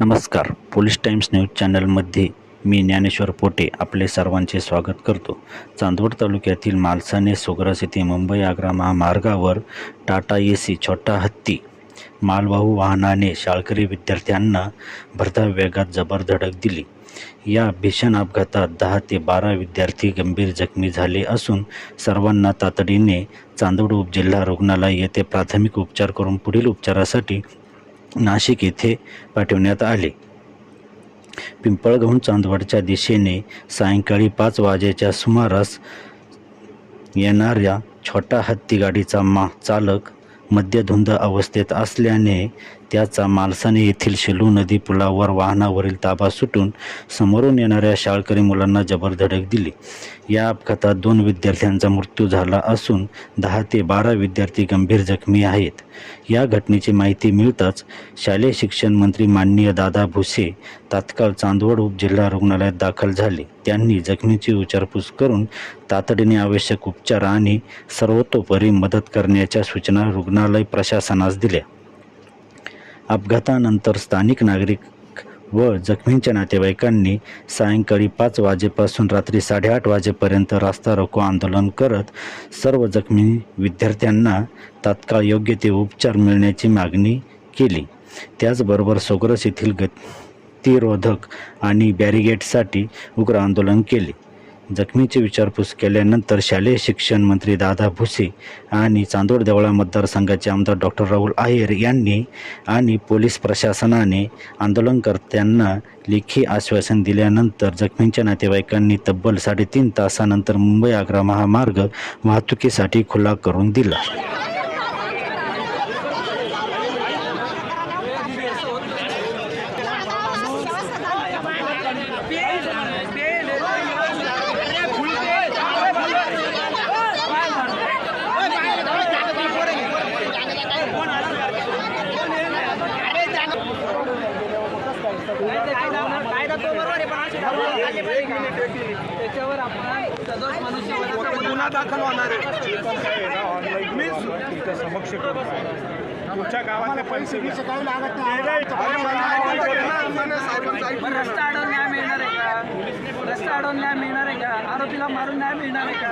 नमस्कार. Police Times news चॅनलमध्ये मी ज्ञानेश्वर पोटे आपले सर्वांचे स्वागत करतो. चांदवड तालुक्यातील मालसाने सोग्रास येथे मुंबई आग्रा महामार्गावर टाटा ए सी छोटा हत्ती मालवाहू वाहनाने शाळकरी विद्यार्थ्यांना भरधाव वेगात जबर धडक दिली. या भीषण अपघातात दहा ते बारा विद्यार्थी गंभीर जखमी झाले असून सर्वांना तातडीने चांदवड उपजिल्हा रुग्णालय येथे प्राथमिक उपचार करून पुढील उपचारासाठी नाशिक येथे पाठवण्यात आले. पिंपळगाव चांदवडच्या दिशेने सायंकाळी पाच वाजेच्या सुमारास येणाऱ्या छोटा हत्ती गाडीचा मा चालक मद्यधुंद अवस्थेत असल्याने त्याचा मालसाने येथील शेलू नदी पुलावर वाहनावरील ताबा सुटून समोरून येणाऱ्या शाळकरी मुलांना जबर धडक दिली. या अपघातात दोन विद्यार्थ्यांचा मृत्यू झाला असून दहा ते बारा विद्यार्थी गंभीर जखमी आहेत. या घटनेची माहिती मिळताच शालेय शिक्षण मंत्री माननीय दादा भुसे तात्काळ चांदवड उपजिल्हा रुग्णालयात दाखल झाले. त्यांनी जखमीची विचारपूस करून तातडीने आवश्यक उपचार आणि सर्वतोपरी मदत करण्याच्या सूचना रुग्णालय प्रशासनास दिल्या. अपघातानंतर स्थानिक नागरिक व जखमींच्या नातेवाईकांनी सायंकाळी पाच वाजेपासून रात्री साडेआठ वाजेपर्यंत रास्ता रोको आंदोलन करत सर्व जखमी विद्यार्थ्यांना तात्काळ योग्य ते उपचार मिळण्याची मागणी केली. त्याचबरोबर सोग्रस येथील गतिरोधक आणि बॅरिगेटसाठी उग्र आंदोलन केले. जखमीची विचारपूस केल्यानंतर शालेय शिक्षण मंत्री दादा भुसे आणि चांदोड देवळा मतदारसंघाचे आमदार डॉक्टर राहुल आहेर यांनी आणि पोलीस प्रशासनाने आंदोलनकर्त्यांना लेखी आश्वासन दिल्यानंतर जखमींच्या नातेवाईकांनी तब्बल साडेतीन तासानंतर मुंबई आग्रा महामार्ग वाहतुकीसाठी खुला करून दिला कायदा तो बरोबर आहे पण असे दबाव आले पाहिजे. त्याच्यावर आपण सदोष मनुष्यवधाचा गुन्हा आहे तुमच्या समक्ष तुमच्या गावातले पैसे घ्या. अरे रस्ता अडवून न्याय मिळणार आहे का रस्ता अडवून न्याय मिळणार आहे का आरोपीला मारून न्याय मिळणार आहे का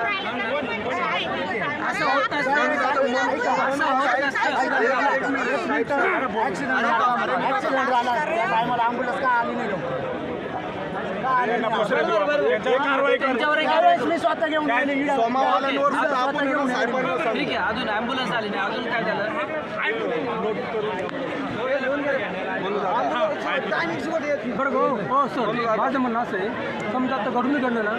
असं होत नसतं असं होत नसतं त्यांना दुसऱ्या दिवशी त्यांच्यावर कारवाई सांगू. ठीक आहे अजून ॲम्ब्युलन्स आली नाही. अजून काय झालं? बरं हो हो सर. माझं म्हणणं असं आहे समजा आता घडून घडलं ना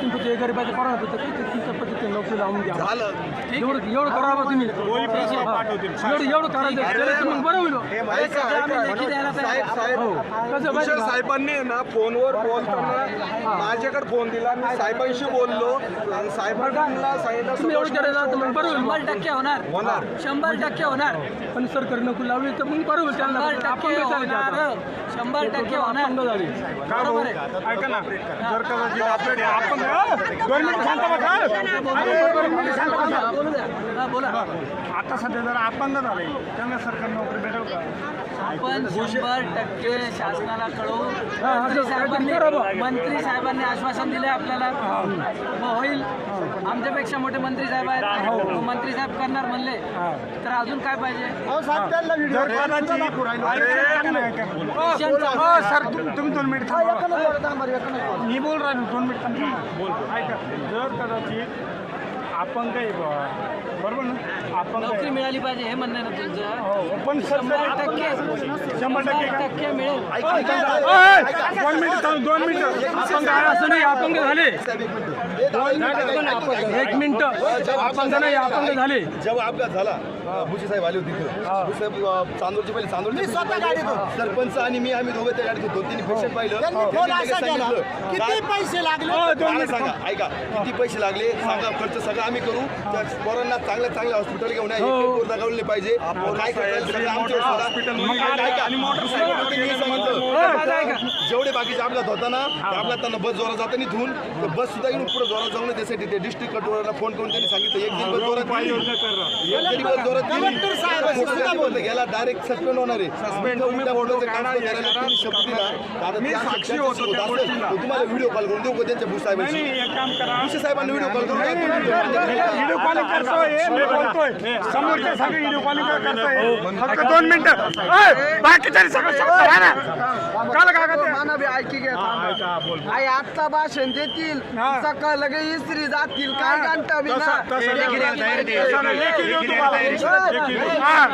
तुमचं ते गरिबाचं परत होतं की ते तुमच्या पद्धतीने नोकरी लावून द्या. झालं. एवढं एवढं करावं तुम्ही. एवढं एवढं करायचं मग बरं होईल हे. हो? साहेबांनी ना फोनवर बोलताना माझ्याकडे फोन दिला मी साहेबांशी बोललो. आणि साहेबांना सांगितलं तुम्ही एवढं मग बरं होईल. शंभर टक्के होणार. होणार. शंभर टक्के होणार. पण सरकारी नोकरी लावली तर मग बरं होईल त्यांना. आपण शंभर टक्के होणार. का भाऊ? ऐका ना. जर आपल्याकडे आपण मिनिट शांत बसा हा, बोला. आता सध्या जर अपंग झाले. त्यांना सरकारी नोकरी भेटेल का? आपण शंभर टक्के शासनाला कळवू. हा, मंत्री साहेबांनी. मंत्री साहेबांनी आश्वासन दिले आपल्याला. मग होईल. आमच्यापेक्षा मोठे मंत्री साहेब आहेत. मग मंत्री साहेब करणार म्हणले. तर अजून काय पाहिजे? हो, तुम्ही दोन मिनिट मी बोल रहा हूं, दोन मिनिट ऐका जर कदाचित अपंग आहे बुवा, बरोबर ना? अपंग नोकरी आहे मिळाली पाहिजे हे म्हणणं आहे ना तुमचं. हो, पण सर शंभर टक्के शंभर टक्के का? टक्के मिळेल. ओय, दोन मिनिट थांब दोन मिनिट. अपंग आहे असं नाही अपंग झाले. एक मिनिट. अपंग नाही अपंग झाले जेव्हा अपघात झाला. भुसे साहेब आले होते तिथं. भुसे साहेब अं, चांदोरचे पहिले चांदोरचे सरपंच आणि मी आम्ही दोघं त्या गाडीत होतो त्यांनी पेशंट पाहिलं. त्यांनी लगेच सांगितलं? किती पैसे लागले? मला सांगा ऐका. किती पैसे लागले? सांगा खर्च सगळा आम्ही करू. त्या पोरांना चांगल्या चांगल्या हॉस्पिटल घेऊन पोर दगावले पाहिजे. काय करायचं सगळं आमच्यावर सोडा. ऐका, दुसरं मी सांगतो. जेवढे बाकीचे अपघात होता ना ते अपघातांना बस जोरात जाताना तर बस सुद्धा येऊन पुढे जोरात जाऊन त्यासाठी ते डिस्ट्रिक्ट कंट्रोलरला फोन करून त्यांनी सांगितलं एक दिन बस जोरात गेली. एक बस जोरात डायरेक्ट सस्पेंड होणार आहे. सस्पेंड तुम्हाला व्हिडिओ कॉल करून देऊ त्यांच्या भूस साहेबांशी? एक काम करा. भुसे साहेबांनी व्हिडिओ कॉल करून व्हिडिओ कॉलिंग करतोय मी बोलतोय. समोरच्या सगळे व्हिडिओ कॉलिंग करतोय? फक्त दोन मिनिटं. बाकीच्या सगळं शब्द ना. काल बी ऐकी घ्या आई आत्ता भाषण देतील. हा. सकाळ लगे इस्त्री जातील. काय घंटा बी ना? लेखी द्या, लेखी. हा.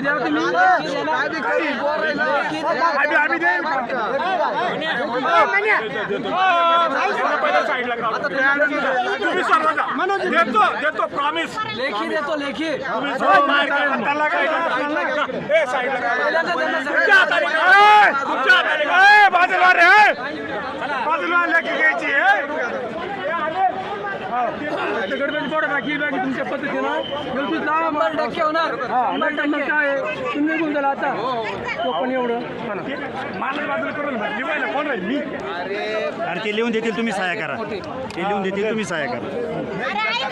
द्या तुम्ही. आम्ही आम्ही देऊ. देतो देतो प्रॉमिस लेखी देतो लेखी. तुमच्या हाताने बाजूला रे. बाजूला लेखी घ्यायची ए. गडबड थोडं बाकी बाकी तुमच्या पद्धतीनं. व्यवस्थित लावा शंभर टक्के होणार. हा नंतर मग काय आहे? तुम्ही निघून झाला आता. तो पण एवढं. मला बाजूला करून लिवायला कोण राहील? मी. आणि ते लिहून देतील तुम्ही सहाय्य करा. ते लिहून देतील तुम्ही सहाय्य करा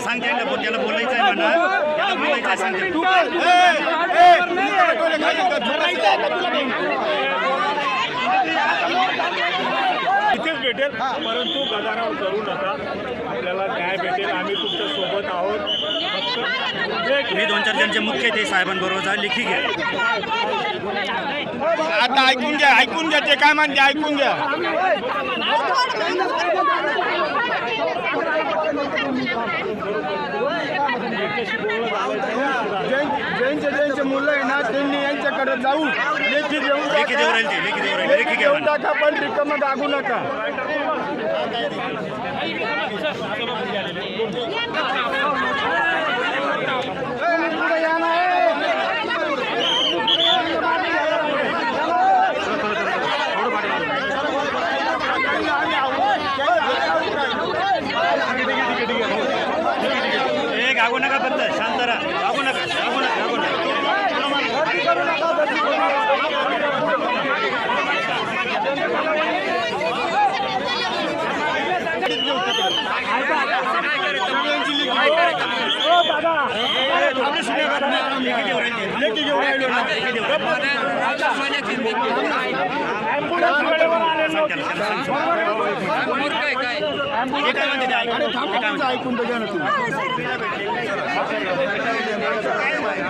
सांग त्याला बोल त्याला बोलायचं आहे म्हणा त्याला बोलायचं आहे सांग त्याला. इथेच भेटेल परंतु गदाराव करू नका आपल्याला न्याय भेटेल आम्ही तुमच्यासोबत आहोत मी दोन चार जणचे मुख्य ते साहेबांबरोबर जा लेखी घ्या आता ऐकून घ्या ऐकून घ्या ते काय म्हणते ऐकून घ्या ज्यांचे ज्यांचे मुलं आहे ना त्यांनी यांच्याकडे जाऊ लेखी देऊन लेखी देऊ राहील लेखी देऊ राहील लेखी घ्या देऊन म्हणा. टाका पण रिकामं दागू नका ए गागू नका फक्त शांत राहा गागू नका गागू नका गागू नका लेखी देऊ राहील ते. लेखी घेऊन राहिलो ना. लेखी देऊ राहील. ॲम्ब्युलन्स वेळेवर आले सांग त्याला, त्याला सांग. हे काय म्हणते ते ऐक. हे काय म्हणते? ऐकून तर घ्या ना तुम्ही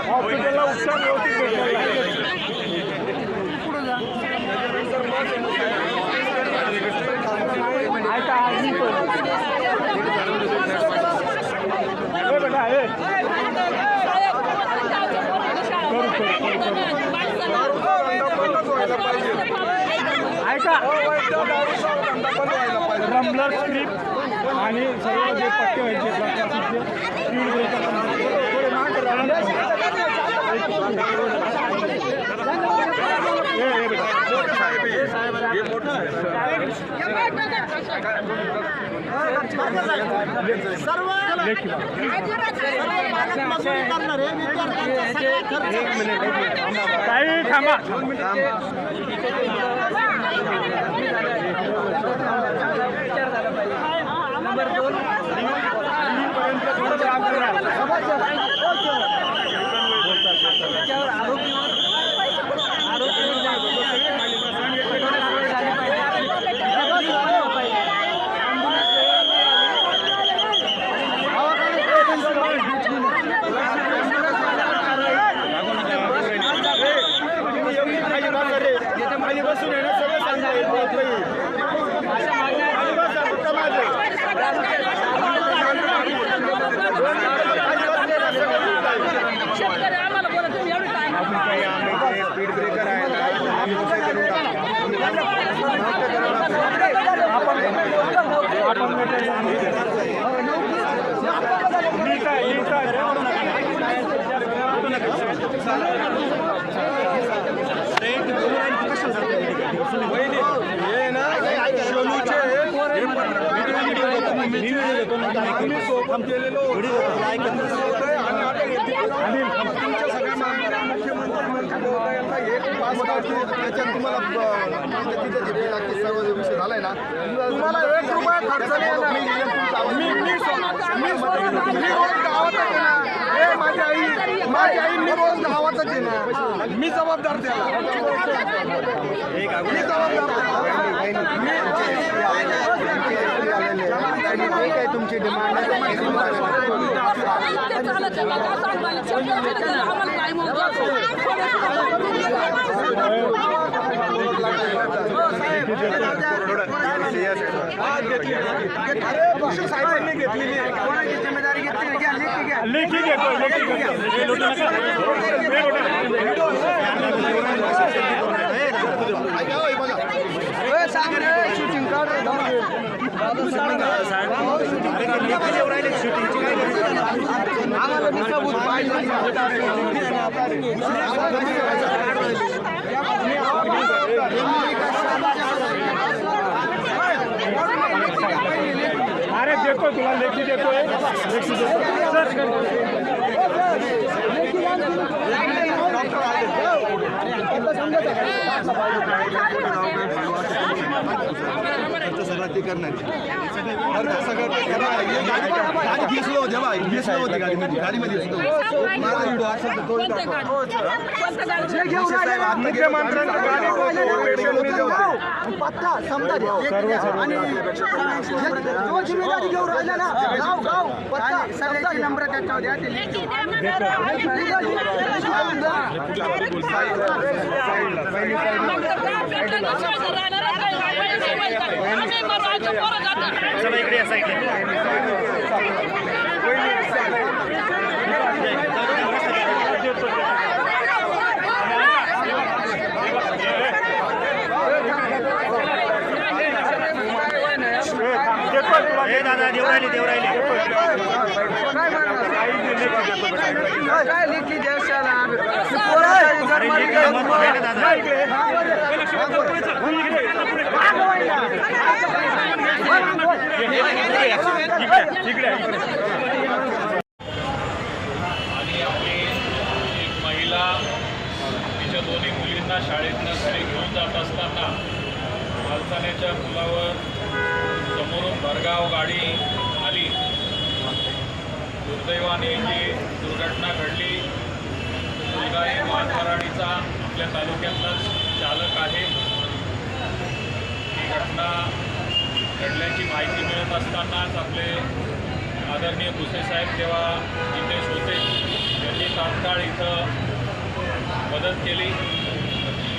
हॉस्पिटलला उपचार व्यवस्थित ऐका, मी पण. ए बेटा, ए. करू, करू, करू, करू. ऐका रमलर स्क्रिप्ट आणि सर्व जे पट्टे व्हायचे स्पीड. काही थांबा नंबर दोन. त्याच्यावर आरोपीवर आरोपीवर झाली पाहिजे आम्ही सोबत गेलेलो आणि आता हे तुमच्या सगळ्या मागण्या मुख्यमंत्री मंत्री महोदयांना एक पास काढतो त्याच्यात तुम्हाला ब- म्हणजे तिथे जे bill लागते सर्व जे विषय झालाय ना तुम्हाला एक रुपया खर्च नाही माझ्या आई माझ्या आई मी रोज गावाचा आहे ना. मी जबाबदार त्याला. मी जबाबदार तुमची डिमांड अरे बशीर साहेबांनी घेतलेली आहे. कोणाची जिम्मेदारी घेतली घ्या लेखी घ्या लेखी घेतो लेखी घेतो ए, सांग रे शूटिंग काढ रे जाऊ दे. आम्हाला नुसतं भूत पाहिजे. अरे देतो तुला लेखी देतोय. लेखी सगळं ते करणार गाडी घेसलो होते घेसलो होते गाडीमध्ये गाडीमध्ये पत्ता समजा. आणि जो जिम्मेदारी घेऊन राहिला ना गाव गाव पत्ता सगळ्याची नंबर त्याच्यावर द्या ते आम्ही मराठा पोरं जातात. लिखी. काय लिखी देशाला पोराला आणि आपली एक महिला तिच्या दोन्ही मुलींना शाळेत घरी घेऊन जात असताना मालसाण्याच्या पुलावर भरगाव गाडी आली. दुर्दैवाने जी दुर्घटना घडली. मुलगा हे मानपराडीचा आपल्या तालुक्यातलाच चालक आहे. ही घटना घडल्याची माहिती मिळत असतानाच आपले आदरणीय भुसे साहेब तेव्हा जितेश होते त्यांनी तात्काळ इथं मदत केली.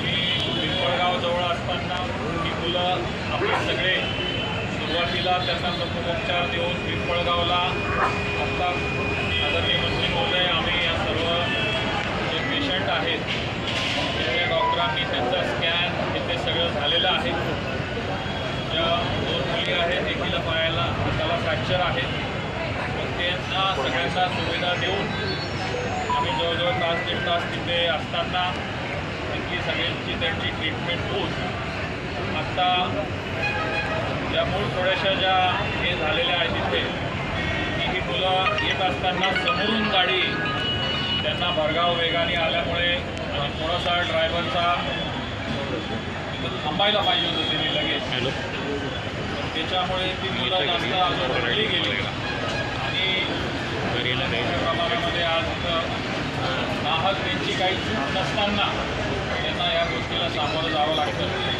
मी पिंपळगावजवळ असताना ही मुलं आपले सगळे सुरुवातीला त्यांना उपचार देऊन पिंपळगावला. आत्ता आदरणीय मंत्री महोदय आम्ही या सर्व जे पेशंट आहेत त्या डॉक्टरांनी त्यांचा स्कॅन हे ते सगळं झालेलं आहे. ज्या दोन मुली आहेत एकीला पायाला हाताला फ्रॅक्चर आहे. मग त्यांना सगळ्यांना सुविधा देऊन आम्ही जवळजवळ तास दीड तास तिथे असताना तिथली सगळ्यांची त्यांची ट्रीटमेंट होऊन आत्ता ज्या मूळ थोड्याशा ज्या हे झालेल्या आहेत तिथे की ही मुलं येत असताना समोरून गाडी त्यांना भरगाव वेगाने आल्यामुळे थोडासा ड्रायव्हरचा थांबायला पाहिजे होतं त्यांनी लगेच. त्याच्यामुळे ती मुलं जास्त अजून रडली गेली. आणि प्रमाणामध्ये आज नाहक त्यांची काही चूक नसताना त्यांना या गोष्टीला सामोरं जावं लागतं.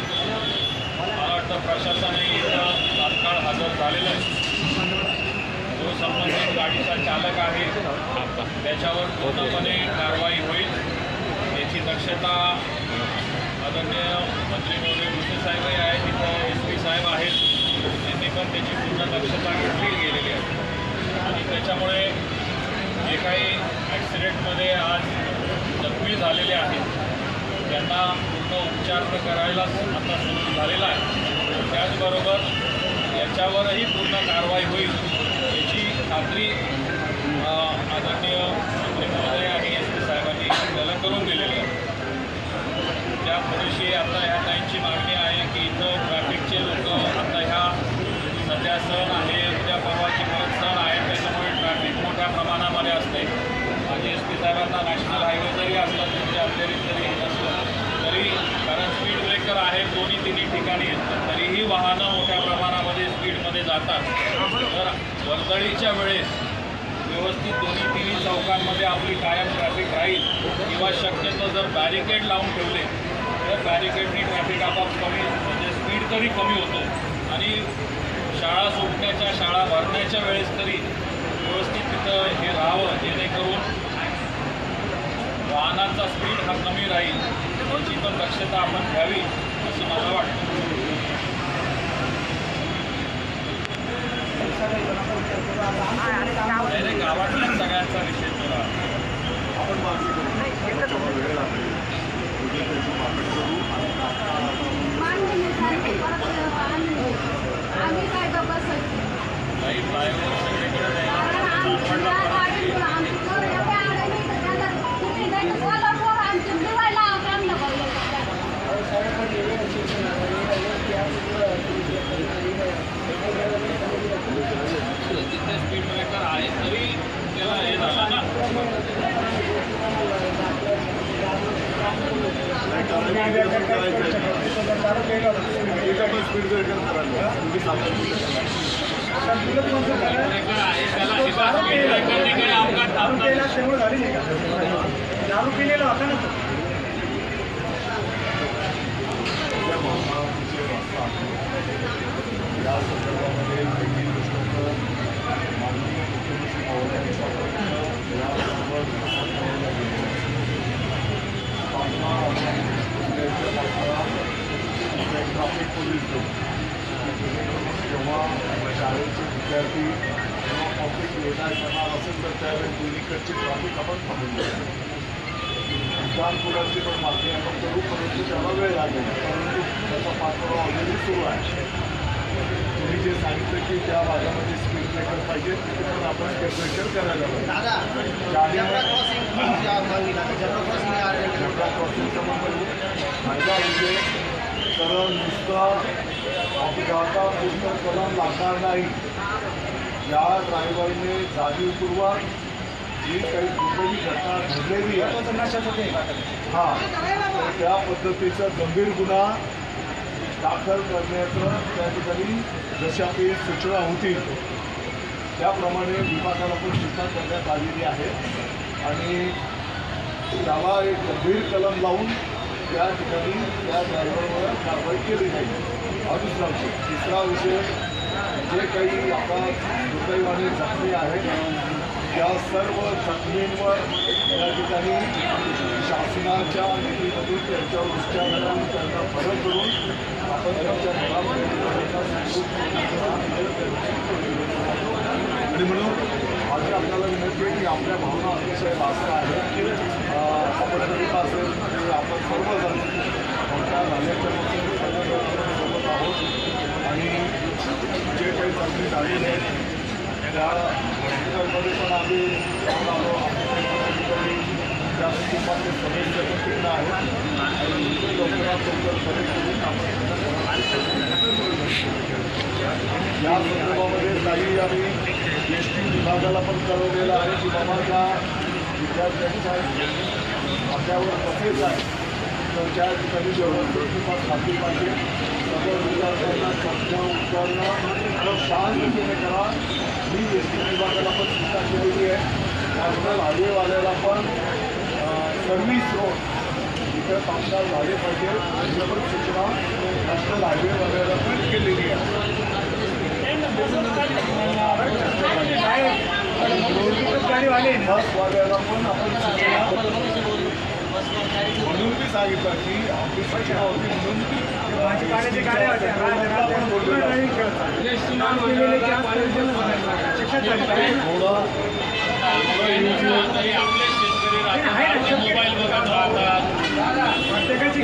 मला प्रशासनही इथं तात्काळ हजर झालेलं आहे. जो संबंधित गाडीचा चालक आहे त्याच्यावर पूर्णपणे कारवाई होईल. याची दक्षता आदरणीय मंत्री महोदय भुसे साहेबही आहेत तिथं एस पी साहेब आहेत. त्यांनी पण त्याची पूर्ण दक्षता घेतली गेलेली आहे. आणि त्याच्यामुळे जे काही ॲक्सिडेंटमध्ये आज जखमी झालेले आहेत त्यांना पूर्ण उपचार तर करायलाच आता सुरू झालेला आहे. त्याचबरोबर याच्यावरही पूर्ण कारवाई होईल याची खात्री आदरणीय महोदय आणि एस पी साहेबांनी आपल्याला थोडीशी आता ह्या टाईमची मागणी आहे की इथं ट्रॅफिकचे लोक आता ह्या सध्या सण आहे उद्या परवाची परत सण आहे त्याच्यामुळे ट्रॅफिक मोठ्या प्रमाणामध्ये असते. आणि एस पी साहेबांना नॅशनल हायवे जरी असलं म्हणजे तरी अतिरिक्त जरी नसलं तरी स्पीड ब्रेकर आहेत दोन्ही तिन्ही ठिकाणी तरीही वाहनं मोठ्या प्रमाणामध्ये स्पीडमध्ये जातात. तर वर्दळीच्या वेळेस व्यवस्थित दोन्ही तिन्ही चौकांमध्ये आपली कायम ट्रॅफिक राहील किंवा शक्यतो जर बॅरिकेड लावून ठेवले तर बॅरिकेडनी ट्रॅफिक आपाप कमी म्हणजे स्पीड तरी कमी होतो. आणि शाळा सुटण्याच्या शाळा भरण्याच्या वेळेस तरी व्यवस्थित तिथं हे राहावं जेणेकरून वाहनांचा स्पीड हा कमी राहील. याची पण दक्षता आपण घ्यावी असं मला वाटतं. गावातल्या सगळ्यांचा विषय तो राहतो. आम्ही काय बसायचं काही फ्लायओव्हर सगळीकडे नाही. चालपडला परत. जिथे स्पीड ब्रेकर आहे तरी त्याला हे झालं ना स्पीड ब्रेकर करायला तुम्ही सांगा ब्रेकर आहे त्याला हे बघा, स्पीड ब्रेकरने काही अपघात थांबणार या संदर्भामध्ये पहिली गोष्ट तर माननीय मुख्यमंत्री महोदयांनी यासोबत ट्रॅफिक पोलीस जेव्हा शाळेचे विद्यार्थी पब्लिक येणार करणार असेल तर त्यावेळेस दोन्हीकडचे आपण थांबून पण मागणी आपण करू परंतु त्याला वेळ लागेल परंतु त्याचा ऑलरेडी सुरू आहे तुम्ही जे सांगितलं की त्या भागामध्ये स्पीड ब्रेकर पाहिजे तिथे पण आपण करायला फ़ायदा कलम लागणार नाही या ड्रायव्हरने जाणीवपूर्वक जी काही दुर्दैवी घटना घडलेली आहे. हां तर त्या पद्धतीचा गंभीर गुन्हा दाखल करण्याचं त्या ठिकाणी जशा काही सूचना होतील त्याप्रमाणे विभागाला पण सूचना करण्यात आलेली आहे. आणि त्याला एक गंभीर कलम लावून त्या ठिकाणी त्या ड्रायव्हरवर कारवाई केली जाईल. हा दुसरा विषय. तिसरा विषय जे काही आता दुर्दैवाने जखमी आहेत त्या सर्व जखमींवर या ठिकाणी शासनाच्या निधीमधून त्यांच्यावर उपचार त्यांना बरं करून आपण त्यांच्या घरापर्यंत आणि म्हणून माझी आपल्याला विनंती आहे की आपल्या भावना अतिशय वाचता आहेत. की आपण गरीब असेल म्हणजे आपण सर्वजण मोठ्या झाल्याच्या सोबत आहोत आणि जे काही जखमी त्या हॉस्पिटलमध्ये पण आम्ही जाऊन आलो त्या सदस्य पण आहेत लवकरात लवकर आपण या संदर्भामध्ये काही आम्ही एस टी विभागाला पण कळवलेलं आहे की बाबा त्या विद्यार्थ्यांच्या खात्यावर कसेच आहे तर त्या ठिकाणी जेवढं किंवा खाती पाहिजे सर्व विद्यार्थ्यांना सध्या उतरणं शांततेने करा ही एस टी विभागाला पण सूचना केलेली आहे नॅशनल हायवेवाल्याला पण सर्व्हिस रोड इथं कामगार झाले पाहिजे याची पण सूचना नॅशनल हायवेवाल्याला पण केलेली आहे बसवाल्याला पण आपण सूचना सांगितलं की होती. म्हणून मोबाईल बघत राहतात.